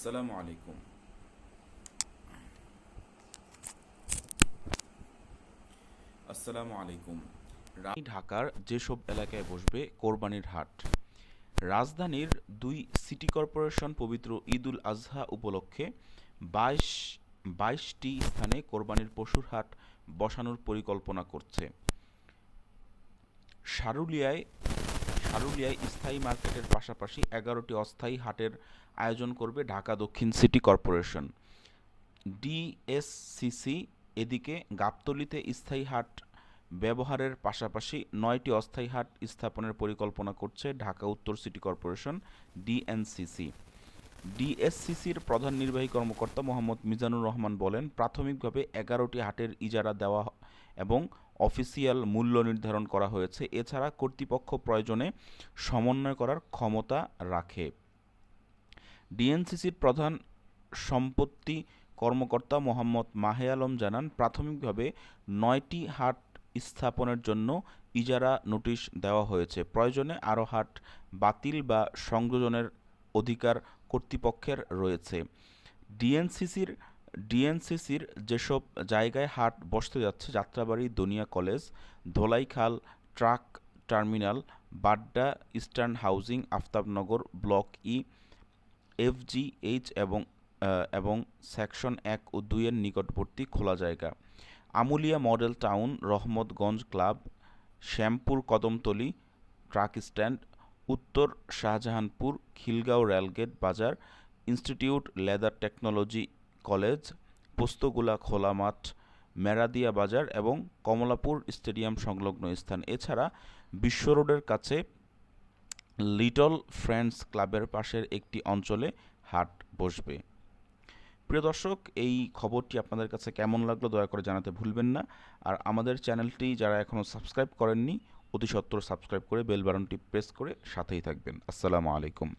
আসসালামু আলাইকুম। আসসালামু আলাইকুম। ঢাকার যেসব এলাকায় বসবে কোরবানির হাট, রাজধানীর দুই সিটি কর্পোরেশন পবিত্র ঈদুল আজহা উপলক্ষে বাইশ, বাইশটি স্থানে কোরবানির পশুর হাট বসানোর পরিকল্পনা করছে। সারুলিয়ায় সারুলিয়ায় স্থায়ী মার্কেটের পাশাপাশি এগারোটি অস্থায়ী হাটের আয়োজন করবে ঢাকা দক্ষিণ সিটি কর্পোরেশন। ডিএসসিসি এদিকে গাবতলীতে স্থায়ী হাট ব্যবহারের পাশাপাশি নয়টি অস্থায়ী হাট স্থাপনের পরিকল্পনা করছে ঢাকা উত্তর সিটি কর্পোরেশন, ডিএনসিসি। ডিএসসিসির প্রধান নির্বাহী কর্মকর্তা মোহাম্মদ মিজানুর রহমান বলেন, প্রাথমিকভাবে এগারোটি হাটের ইজারা দেওয়া এবং অফিসিয়াল মূল্য নির্ধারণ করা হয়েছে। এছাড়া কর্তৃপক্ষ প্রয়োজনে সমন্বয় করার ক্ষমতা রাখে। ডিএনসিসির প্রধান সম্পত্তি কর্মকর্তা মোহাম্মদ মাহে আলম জানান, প্রাথমিকভাবে নয়টি হাট স্থাপনের জন্য ইজারা নোটিশ দেওয়া হয়েছে। প্রয়োজনে আরও হাট বাতিল বা সংযোজনের অধিকার কর্তৃপক্ষের রয়েছে। ডিএনসিসির ডিএনসিসির যেসব জায়গায় হাট বসতে যাচ্ছে, Jatrabari, Donia college, Dholaikhal, truck terminal, Badda, eastern housing, Aftabnagar, block E, F G H এবং এবং সেকশন এক ও দুইয়ের নিকটবর্তী খোলা জায়গা। Amulia model town, Rahmatganj club, Shyampur Kadamtali, truck stand, উত্তর শাহজাহানপুর, খিলগাঁও রেলগেট বাজার, institute leather technology college, Postogola খোলা মাঠ, মেরাদিয়া বাজার এবং কমলাপুর স্টেডিয়াম সংলগ্ন স্থান। এছাড়া বিশ্ব রোডের কাছে লিটল ফ্রেন্ডস ক্লাবের পাশের একটি অঞ্চলে হাট বসবে। প্রিয় দর্শক, এই খবরটি আপনাদের কাছে কেমন লাগল দয়া করে জানাতে ভুলবেন না। আর আমাদের চ্যানেলটি যারা এখনও সাবস্ক্রাইব করেননি, অতি সত্বর সাবস্ক্রাইব করে বেল বাটনটি প্রেস করে সাথেই থাকবেন। আসসালামু আলাইকুম।